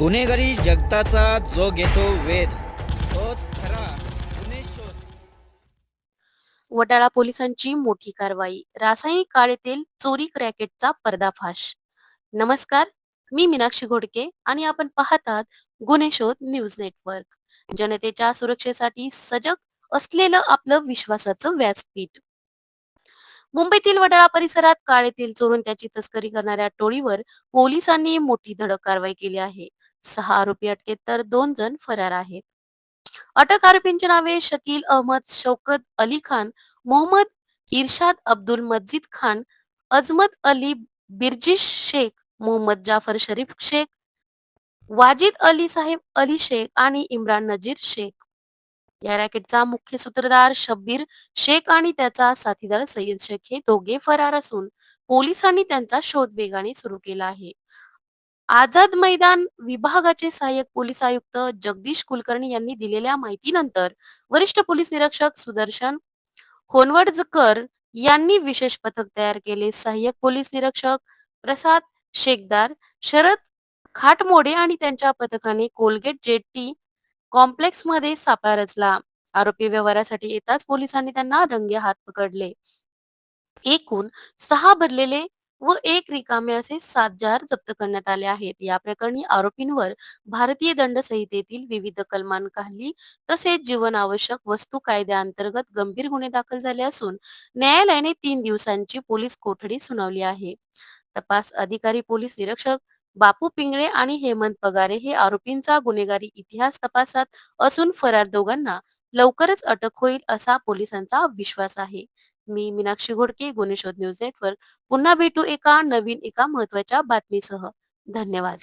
गुन्हेगारी जगताचा जो घेतो वेध तोच खरा गुन्हे शोध. वडाळा पोलिसांची मोठी कारवाई रासायनिक काळेतील चोरी रॅकेटचा पर्दाफाश. नमस्कार मी मीनाक्षी घोडके आणि आपण पाहतात गुन्हे शोध न्यूज नेटवर्क. जनतेच्या सुरक्षेसाठी सजग असलेलं आपलं विश्वासाचं व्यासपीठ. मुंबईतील वडाळा परिसरात काळेतील चोरून त्याची तस्करी करणाऱ्या टोळीवर पोलिसांनी मोठी धडक कारवाई केली आहे. सहा आरोपी अटकेत तर दोन जण फरार आहेत. अटक आरोपींची नावे शकील अहमद शौकत अली खान मोहम्मद इर्शाद अब्दुल मस्जिद खान अजमत अली बिरजिश शेख मोहम्मद जाफर शरीफ शेख वाजिद अली साहेब अली शेख आणि इम्रान नजीर शेख. या रॅकेटचा मुख्य सूत्रधार शब्बीर शेख आणि त्याचा साथीदार सय्यद शेख हे दोघे फरार असून पोलिसांनी त्यांचा शोध वेगाने सुरू केला आहे. आझाद मैदान विभागाचे सहाय्यक पोलीस आयुक्त जगदीश कुलकर्णी यांनी दिलेल्या माहितीनंतर वरिष्ठ पोलीस निरीक्षक सुदर्शन होनवडजकर यांनी विशेष पथक तयार केले. सहाय्यक पोलीस निरीक्षक प्रसाद शेखदार शरद खाटमोडे आणि त्यांच्या पथकाने कोलगेट जेटी कॉम्प्लेक्समध्ये सापळा रचला. आरोपी व्यवहारासाठी येताच पोलिसांनी त्यांना रंगे हात पकडले. एकूण सहा भरलेले व एक रिकामे असे सात जार जप्त करण्यात आले आहेत. या प्रकरणी आरोपींवर भारतीय दंड संहितेतील विविध कलमांखाली तसेच जीवनावश्यक वस्तू कायद्याअंतर्गत गंभीर गुन्हे दाखल झाले असून न्यायालयाने तीन दिवसांची पोलीस कोठडी सुनावली आहे. तपास अधिकारी पोलीस निरीक्षक बापू पिंगळे आणि हेमंत पगारे हे आरोपींचा गुन्हेगारी इतिहास तपासात असून फरार दोघांना लवकरच अटक होईल असा पोलिसांचा विश्वास आहे. मी मीनाक्षी घोडके गुन्हे न्यूज नेटवर्क. पुन्हा भेटू एका नवीन एका महत्त्वाच्या बातमीसह. धन्यवाद.